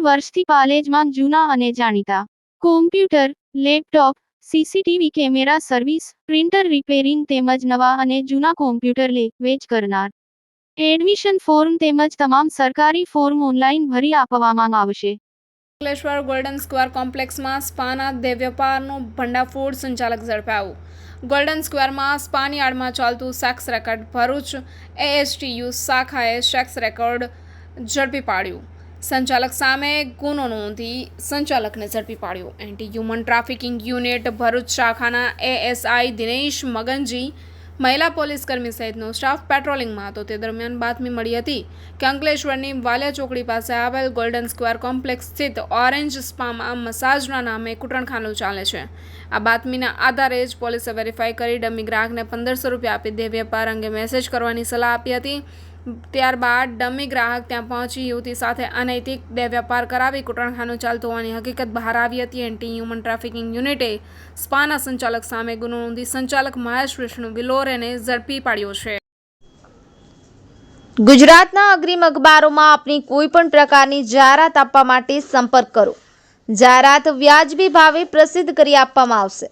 વર્ષથી પાલેજમાં જૂના અને જાણીતા. Computer, laptop, CCTV camera service, printer repairing તેમજ નવા અને જૂના કોમ્પ્યુટર લે, વેચ કરનાર. એડમિશન ફોર્મ તેમજ તમામ સરકારી ફોર્મ ઓનલાઈન ભરી આપવામાં આવશે. અંકલેશ્વર ગોલ્ડન સ્ક્વેર કોમ્પ્લેક્સમાં સ્પાના દેહ વેપારનું ભંડાફોડ સંચાલક ઝડપાયું. ગોલ્ડન સ્ક્વેરમાં સ્પાની આડમાં ચાલતું સેક્સ રેકોર્ડ ભરૂચ એએસટીયુ શાખાએ સેક્સ રેકોર્ડ ઝડપી પાડ્યું. સંચાલક સામે ગુનો નોંધી સંચાલકને ઝડપી પાડ્યો. Anti human trafficking unit Bharuch શાખાના એએસઆઈ દિનેશ મગનજી મહિલા પોલીસ કર્મી સહિતનો સ્ટાફ પેટ્રોલિંગમાં હતો. તે દરમિયાન બાતમી મળી હતી કે અંકલેશ્વરની વાલિયા ચોકડી પાસે આવેલ ગોલ્ડન સ્ક્વેર કોમ્પ્લેક્સ સ્થિત ઓરેન્જ સ્પામાં મસાજના નામે કૂટણખાનું ચાલે છે. આ બાતમીના આધારે જ પોલીસે વેરીફાઈ કરી ડમી ગ્રાહકને પંદરસો રૂપિયા આપી દે વેપાર અંગે મેસેજ કરવાની સલાહ આપી હતી. ત્યારબાદ ડમી ગ્રાહક ત્યાં પહોંચી, યુવતી સાથે અનૈતિક બે વેપાર કરાવી કુટણખાનું ચાલતું હોવાની હકીકત બહાર આવી હતી. એન્ટી હ્યુમન ટ્રાફિકિંગ યુનિટે સ્પાના સંચાલક સામે ગુનો નોંધી સંચાલક મહેશ વિષ્ણુ વિલોરેને ઝડપી પાડ્યો છે. ગુજરાતના અગ્રીમ અખબારોમાં આપની કોઈ પણ પ્રકારની જાહેરાત આપવા માટે સંપર્ક કરો. જાહેરાત વ્યાજબી ભાવે પ્રસિદ્ધ કરી આપવામાં આવશે.